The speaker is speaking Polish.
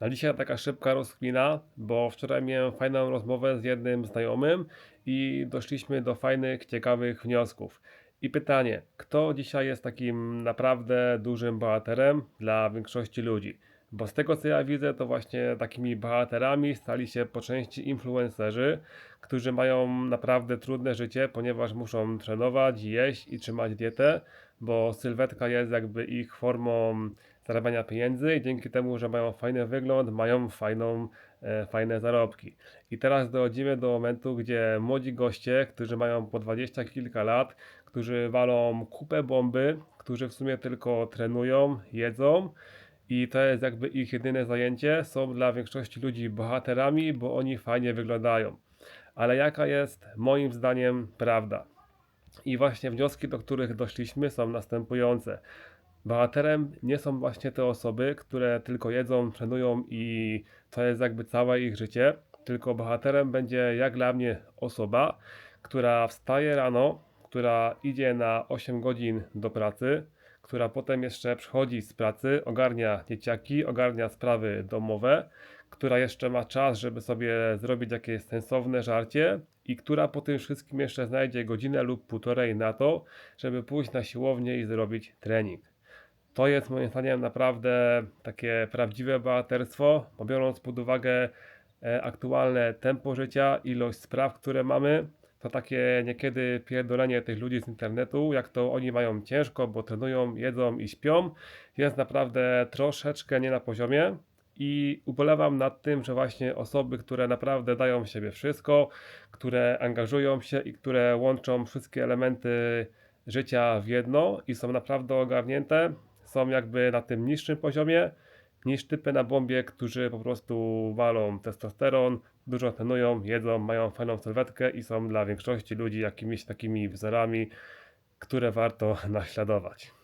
Na dzisiaj taka szybka rozkmina, bo wczoraj miałem fajną rozmowę z jednym znajomym i doszliśmy do fajnych, ciekawych wniosków. I pytanie, kto dzisiaj jest takim naprawdę dużym bohaterem dla większości ludzi? Bo z tego co ja widzę, to właśnie takimi bohaterami stali się po części influencerzy, którzy mają naprawdę trudne życie, ponieważ muszą trenować, jeść i trzymać dietę, bo sylwetka jest jakby ich formą zarabiania pieniędzy i dzięki temu, że mają fajny wygląd, mają fajną, e, fajne zarobki. I teraz dochodzimy do momentu, gdzie młodzi goście, którzy mają po 20 kilka lat, którzy walą kupę bomby, którzy w sumie tylko trenują, jedzą i to jest jakby ich jedyne zajęcie, są dla większości ludzi bohaterami, bo oni fajnie wyglądają. Ale jaka jest moim zdaniem prawda? I właśnie wnioski, do których doszliśmy, są następujące. Bohaterem nie są właśnie te osoby, które tylko jedzą, trenują i to jest jakby całe ich życie, tylko bohaterem będzie, jak dla mnie, osoba, która wstaje rano, która idzie na 8 godzin do pracy, która potem jeszcze przychodzi z pracy, ogarnia dzieciaki, ogarnia sprawy domowe, która jeszcze ma czas, żeby sobie zrobić jakieś sensowne żarcie i która po tym wszystkim jeszcze znajdzie godzinę lub półtorej na to, żeby pójść na siłownię i zrobić trening. To jest moim zdaniem naprawdę takie prawdziwe bohaterstwo, bo biorąc pod uwagę e, aktualne tempo życia, ilość spraw, które mamy, to takie niekiedy pierdolenie tych ludzi z internetu, jak to oni mają ciężko, bo trenują, jedzą i śpią, jest naprawdę troszeczkę nie na poziomie. I ubolewam nad tym, że właśnie osoby, które naprawdę dają w siebie wszystko, które angażują się i które łączą wszystkie elementy życia w jedno i są naprawdę ogarnięte, są jakby na tym niższym poziomie niż typy na bombie, którzy po prostu walą testosteron, dużo trenują, jedzą, mają fajną sylwetkę i są dla większości ludzi jakimiś takimi wzorami, które warto naśladować.